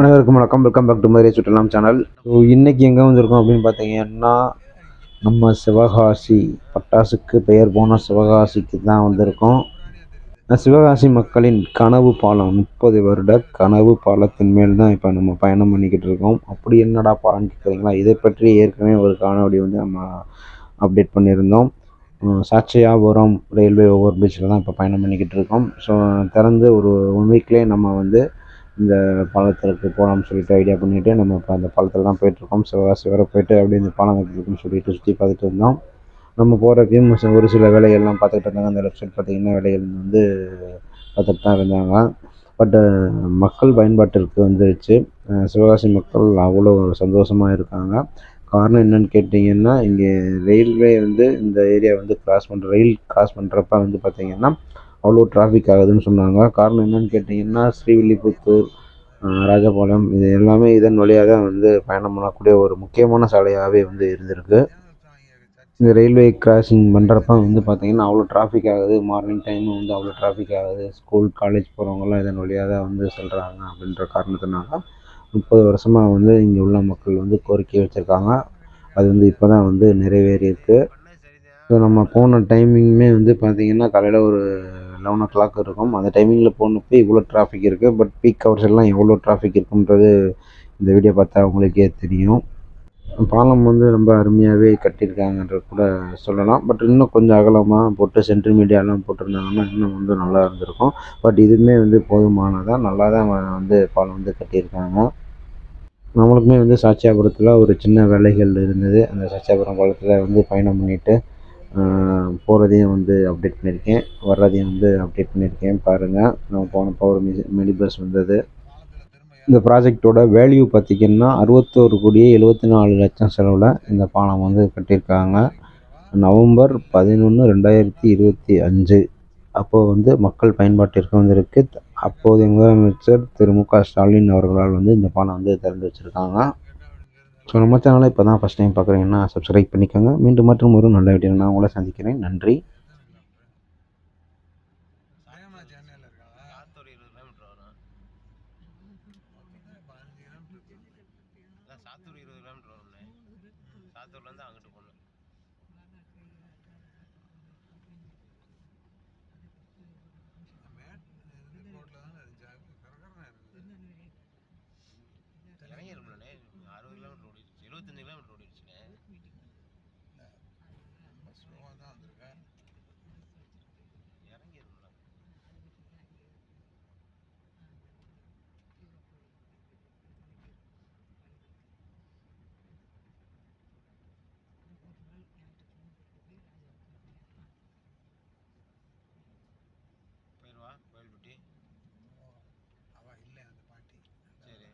அனைவருக்கும் வணக்கம். Welcome back to Madurai சுற்றலாம் சேனல் ஸோ இன்றைக்கி எங்கே வந்திருக்கோம் அப்படின்னு பார்த்தீங்கன்னா நம்ம சிவகாசி பட்டாசுக்கு பெயர் போன சிவகாசிக்கு தான் வந்திருக்கோம். சிவகாசி மக்களின் கனவு பாலம் முப்பது வருட கனவு பாலத்தின் மேல் தான் இப்போ நம்ம பயணம் பண்ணிக்கிட்டு இருக்கோம். அப்படி என்னடா பாலம்னு கேட்குறீங்களா இதை பற்றி ஏற்கனவே ஒரு காணொலி வந்து நம்ம அப்டேட் பண்ணியிருந்தோம். சாட்சியாபுரம் ரயில்வே ஓவர் பிரிட்ஜில் தான் இப்போ பயணம் பண்ணிக்கிட்டு இருக்கோம். ஸோ திறந்து ஒரு ஒன் வீக்லேயே நம்ம வந்து இந்த பாலத்திற்கு போகலாம்னு சொல்லிட்டு ஐடியா பண்ணிவிட்டு நம்ம இப்போ அந்த பாலத்தில் தான் போயிட்டுருக்கோம். சிவகாசி வரை போயிட்டு அப்படியே இந்த பாலம் இருக்குன்னு சொல்லிட்டு சுற்றி பார்த்துட்டு இருந்தோம் நம்ம போகிறப்பையும் ஒரு சில வேலைகள்லாம் பார்த்துக்கிட்டு இருந்தாங்க. அந்த லெஃப்ட் சைட் பார்த்திங்கன்னா வேலைகள் வந்து பார்த்துட்டு தான் இருந்தாங்க. பட்டு மக்கள் பயன்பாட்டிற்கு வந்துருச்சு. சிவகாசி மக்கள் அவ்வளோ சந்தோஷமாக இருக்காங்க. காரணம் என்னன்னு கேட்டிங்கன்னா இங்கே ரயில்வே வந்து இந்த ஏரியா வந்து கிராஸ் பண்ணுற ரயில் கிராஸ் பண்ணுறப்ப வந்து பார்த்திங்கன்னா அவ்வளோ டிராஃபிக் ஆகுதுன்னு சொன்னாங்க. காரணம் என்னன்னு கேட்டிங்கன்னா ஸ்ரீவில்லிபுத்தூர் ராஜபாளையம் இது எல்லாமே இதன் வழியாக தான் வந்து பயணம் பண்ணக்கூடிய ஒரு முக்கியமான சாலையாகவே வந்து இருந்திருக்கு. இந்த ரயில்வே கிராசிங் பண்ணுறப்ப வந்து பார்த்திங்கன்னா அவ்வளோ டிராஃபிக் ஆகுது. மார்னிங் டைம் வந்து அவ்வளோ டிராஃபிக் ஆகுது. ஸ்கூல் காலேஜ் போகிறவங்கலாம் இதன் வழியாக தான் வந்து செல்கிறாங்க அப்படின்ற காரணத்தினால முப்பது வருஷமாக வந்து இங்கே உள்ள மக்கள் வந்து கோரிக்கை வச்சுருக்காங்க. அது வந்து இப்போ தான் வந்து நிறைவேறியிருக்கு. ஸோ நம்ம போன டைமிங்குமே வந்து பார்த்திங்கன்னா காலையில் ஒரு லெவன் ஓ கிளாக் இருக்கும். அந்த டைமிங்கில் போனப்போ இவ்வளோ டிராஃபிக் இருக்குது பட் பீக் ஹவர்ஸ் எல்லாம் எவ்வளோ டிராஃபிக் இருக்குன்றது இந்த வீடியோ பார்த்தா உங்களுக்கே தெரியும். பாலம் வந்து ரொம்ப அருமையாகவே கட்டியிருக்காங்கன்ற கூட சொல்லலாம். பட் இன்னும் கொஞ்சம் அகலமாக போட்டு சென்ட்ரல் மீடியாலாம் போட்டிருந்தாங்கன்னா இன்னும் வந்து நல்லா இருந்திருக்கும். பட் இதுவுமே வந்து போதுமானதாக நல்லா தான் வந்து பாலம் வந்து கட்டியிருக்காங்க. நம்மளுக்குமே வந்து சாட்சியாபுரத்தில் ஒரு சின்ன வேலைகள் இருந்தது. அந்த சாட்சியாபுரம் பாலத்தில் வந்து பயணம் பண்ணிவிட்டு போகிறதையும் வந்து அப்டேட் பண்ணியிருக்கேன் வர்றதையும் வந்து அப்டேட் பண்ணியிருக்கேன் பாருங்கள் நான் போனப்போ ஒரு மிஸ் மினி பஸ் வந்தது. இந்த ப்ராஜெக்டோட வேல்யூ பார்த்திங்கன்னா அறுபத்தோரு கோடியே எழுபத்தி நாலு லட்சம் செலவில் இந்த பாலம் வந்து கட்டியிருக்காங்க. நவம்பர் பதினொன்று ரெண்டாயிரத்தி இருபத்தி அஞ்சு. அப்போது வந்து மக்கள் பயன்பாட்டிற்கு வந்திருக்கு. அப்போதைய முதலமைச்சர் திரு மு க ஸ்டாலின் அவர்களால் வந்து இந்த பாலம் வந்து திறந்து வச்சுருக்காங்க. ஸோ நம்ம சேனலை இப்போ தான் ஃபஸ்ட் டைம் பார்க்குறீங்கன்னா சப்ஸ்கிரைப் பண்ணிக்கோங்க. மீண்டும் மற்றும் ஒரு நல்ல வீடியோ நான் உங்களை சந்திக்கிறேன். நன்றி. சாத்தூர் இருபது கிலோமீட்டர் வரும் சாத்தூர் இருபது கிலோமீட்டர் வரும்ண்ணே சாத்தூர்லேருந்து அங்கிட்டு எழுபத்தஞ்சு கிலோமீட்டர் ஓடிடுச்சுண்ணே ரொம்ப ஸ்லோவாக தான் வந்திருக்கேன் இறங்கிரும்ல. போயிடுவா கோயில்பட்டி? அவள் இல்லை அந்த பாட்டி. சரி.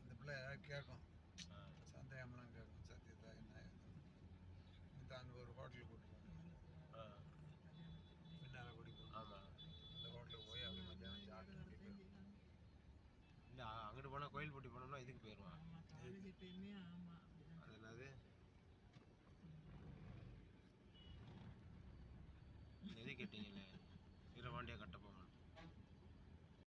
அந்த பிள்ளை ஏதாவது கேட்கும். சந்தேகம்லாம் கேட்கும் சத்தியதா என்ன அங்கே ஒரு ஹோட்டலுக்கு கூட்டு போகணும் ஆ. பின்னால் கூட்டி ஆமாம் அந்த ஹோட்டலுக்கு போய் அப்படி மத்தியானம் சாப்பிட்டு போயிடும் இல்லை அங்கிட்டு போனால் கோயில்பட்டி போனோம்னா இதுக்கு போயிடுவான் அது என்னது? எது கேட்டீங்களே வீரபாண்டிய கட்டபொம்மன்.